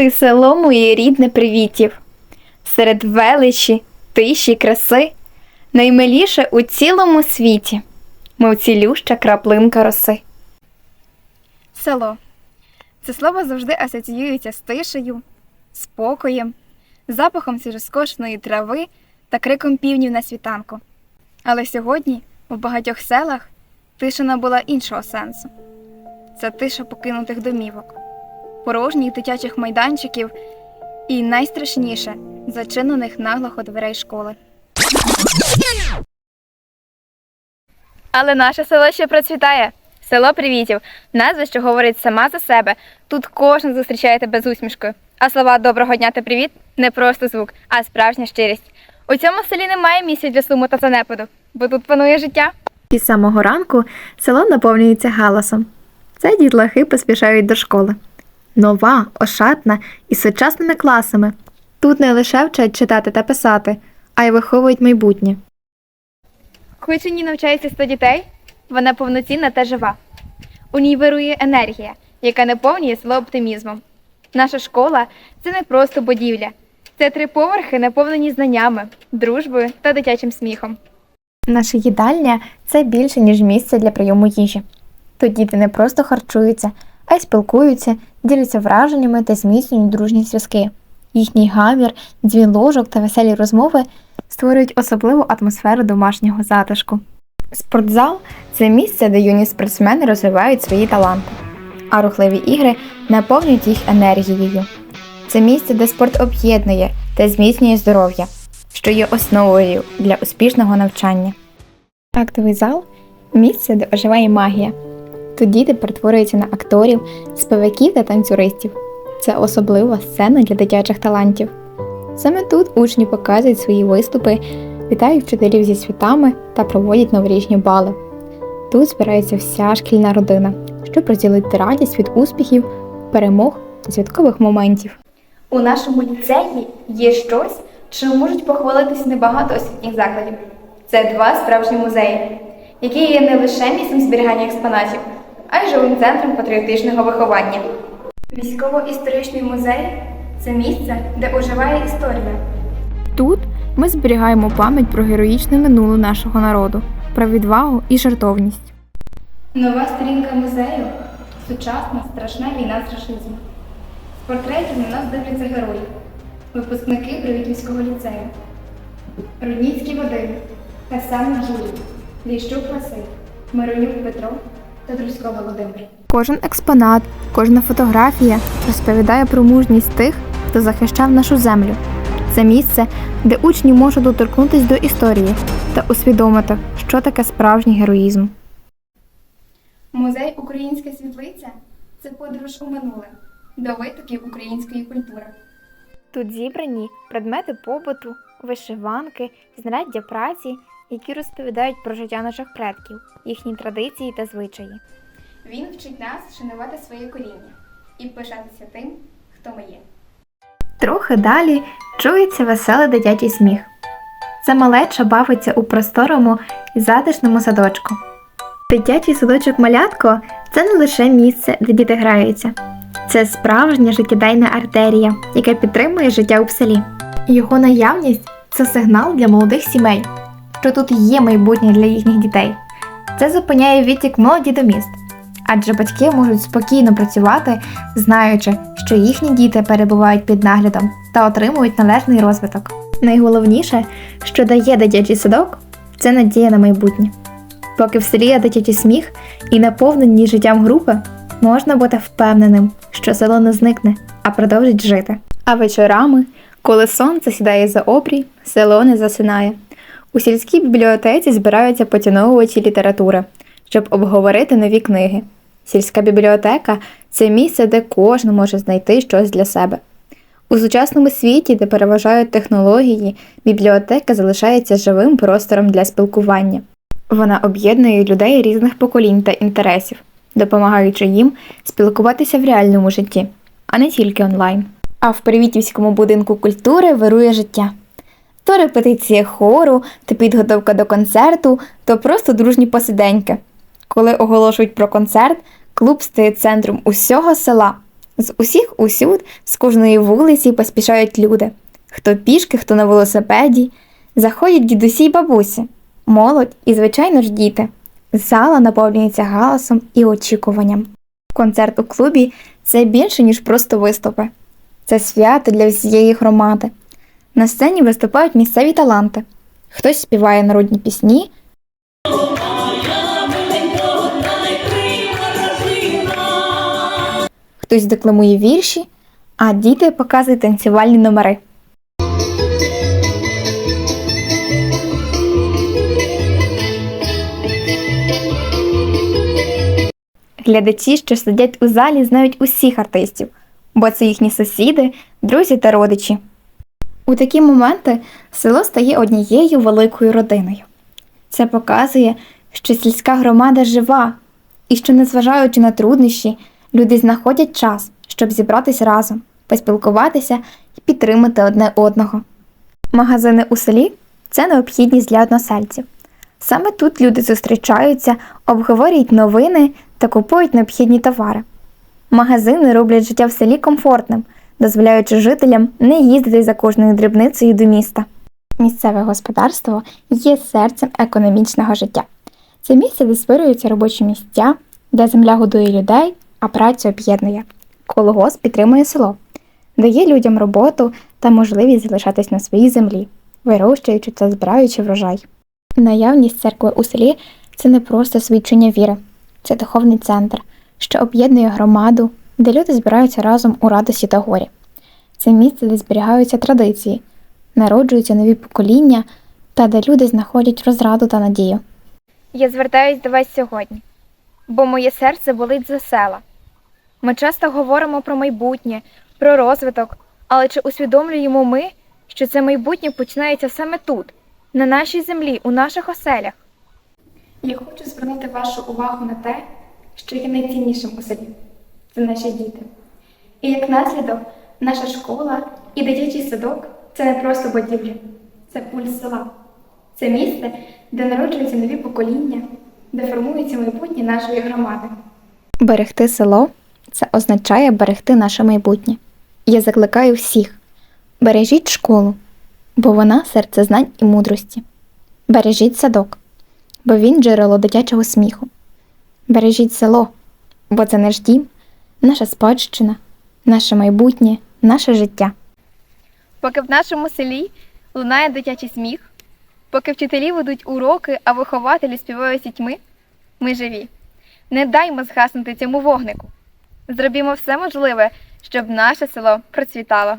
Ти село моє рідне привітів, серед величі, тиші, краси, наймиліше у цілому світі, мов цілюща краплинка роси. Село. Це слово завжди асоціюється з тишею, спокоєм, запахом свіжоскошеної трави та криком півнів на світанку. Але сьогодні в багатьох селах тиша набула іншого сенсу. Це тиша покинутих домівок, порожніх дитячих майданчиків і найстрашніше зачинених наглухо дверей школи. Але наше село ще процвітає. Село привітів, назва, що говорить сама за себе. Тут кожен зустрічає тебе з усмішкою. А слова доброго дня та привіт не просто звук, а справжня щирість. У цьому селі немає місця для суму та занепаду, бо тут панує життя. Із самого ранку село наповнюється галасом. Це дітлахи поспішають до школи. Нова, ошатна і з сучасними класами. Тут не лише вчать читати та писати, а й виховують майбутнє. Ній навчається 100 дітей, вона повноцінна та жива. У ній вирує енергія, яка наповнює село оптимізмом. Наша школа це не просто будівля, це три поверхи, наповнені знаннями, дружбою та дитячим сміхом. Наша їдальня це більше, ніж місце для прийому їжі. Тут діти не просто харчуються, а й спілкуються, діляться враженнями та зміцнюють дружні зв'язки. Їхній гамір, дзвін ложок та веселі розмови створюють особливу атмосферу домашнього затишку. Спортзал це місце, де юні спортсмени розвивають свої таланти, а рухливі ігри наповнюють їх енергією. Це місце, де спорт об'єднує та зміцнює здоров'я, що є основою для успішного навчання. Актовий зал місце, де оживає магія. Тут діти перетворюються на акторів, співаків та танцюристів. Це особлива сцена для дитячих талантів. Саме тут учні показують свої виступи, вітають вчителів зі святами та проводять новорічні бали. Тут збирається вся шкільна родина, щоб розділити радість від успіхів, перемог та святкових моментів. У нашому ліцеї є щось, чим можуть похвалитися небагато освітніх закладів. Це два справжні музеї, які є не лише місцем зберігання експонатів, а й живим центром патріотичного виховання. Військово-історичний музей це місце, де оживає історія. Тут ми зберігаємо пам'ять про героїчне минуле нашого народу, про відвагу і жертовність. Нова сторінка музею сучасна страшна війна з рашизмом. З портретів на нас дивляться герої, випускники Привітівського ліцею, Рудніцький Вадим, Касана Жулі, Ліщук Василь, Миронюк Петро та Друзько Володимир. Кожен експонат, кожна фотографія розповідає про мужність тих, хто захищав нашу землю. Це місце, де учні можуть доторкнутися до історії та усвідомити, що таке справжній героїзм. Музей Українська світлиця це подорож у минуле до витоків української культури. Тут зібрані предмети побуту, вишиванки, знаряддя праці, які розповідають про життя наших предків, їхні традиції та звичаї. Він вчить нас шанувати своє коріння і пишатися тим, хто ми є. Трохи далі чується веселий дитячий сміх. Це малеча бавиться у просторому і затишному садочку. Дитячий садочок малятко це не лише місце, де діти граються. Це справжня життєдайна артерія, яка підтримує життя у селі. Його наявність це сигнал для молодих сімей, що тут є майбутнє для їхніх дітей. Це зупиняє відтік молоді до міст, адже батьки можуть спокійно працювати, знаючи, що їхні діти перебувають під наглядом та отримують належний розвиток. Найголовніше, що дає дитячий садок, це надія на майбутнє. Поки в селі є дитячий сміх і наповнені життям групи, можна бути впевненим, що село не зникне, а продовжить жити. А вечорами, коли сонце сідає за обрій, село не засинає. У сільській бібліотеці збираються поціновувачі літератури, щоб обговорити нові книги. Сільська бібліотека це місце, де кожен може знайти щось для себе. У сучасному світі, де переважають технології, бібліотека залишається живим простором для спілкування. Вона об'єднує людей різних поколінь та інтересів, допомагаючи їм спілкуватися в реальному житті, а не тільки онлайн. А в Привітівському будинку культури вирує життя. То репетиція хору, то підготовка до концерту, то просто дружні посиденьки. Коли оголошують про концерт, клуб стає центром усього села, З усіх усюд, з кожної вулиці поспішають люди. Хто пішки, хто на велосипеді. Заходять дідусі й бабусі, молодь і, звичайно ж, діти. Зала наповнюється галасом і очікуванням. Концерт у клубі це більше, ніж просто виступи. Це свято для всієї громади. На сцені виступають місцеві таланти. Хтось співає народні пісні, хтось декламує вірші, а діти показують танцювальні номери. Глядачі, що сидять у залі, знають усіх артистів, бо це їхні сусіди, друзі та родичі. У такі моменти село стає однією великою родиною. Це показує, що сільська громада жива, і що, незважаючи на труднощі, люди знаходять час, щоб зібратися разом, поспілкуватися і підтримати одне одного. Магазини у селі це необхідність для односельців. Саме тут люди зустрічаються, обговорюють новини та купують необхідні товари. Магазини роблять життя в селі комфортним, дозволяючи жителям не їздити за кожною дрібницею до міста. Місцеве господарство є серцем економічного життя. Це місце, де створюються робочі місця, де земля годує людей, а працю об'єднує. Колгосп підтримує село, дає людям роботу та можливість залишатись на своїй землі, вирощуючи та збираючи врожай. Наявність церкви у селі це не просто свідчення віри, це духовний центр, що об'єднує громаду, де люди збираються разом у радості та горі. Це місце, де зберігаються традиції, народжуються нові покоління та де люди знаходять розраду та надію. Я звертаюсь до вас сьогодні, бо моє серце болить за села. Ми часто говоримо про майбутнє, про розвиток, але чи усвідомлюємо ми, що це майбутнє починається саме тут, на нашій землі, у наших оселях? Я хочу звернути вашу увагу на те, що є найціннішим у селі це наші діти. І як наслідок, наша школа і дитячий садок це не просто будівлі, це пульс села. Це місце, де народжуються нові покоління, де формується майбутнє нашої громади. Берегти село це означає берегти наше майбутнє. Я закликаю всіх: бережіть школу, бо вона серце знань і мудрості. Бережіть садок, бо він джерело дитячого сміху. Бережіть село, бо це наш дім, наша спадщина, наше майбутнє, наше життя. Поки в нашому селі лунає дитячий сміх, поки вчителі ведуть уроки, а вихователі співають сітьми, ми живі. Не даймо згаснути цьому вогнику. Зробімо все можливе, щоб наше село процвітало.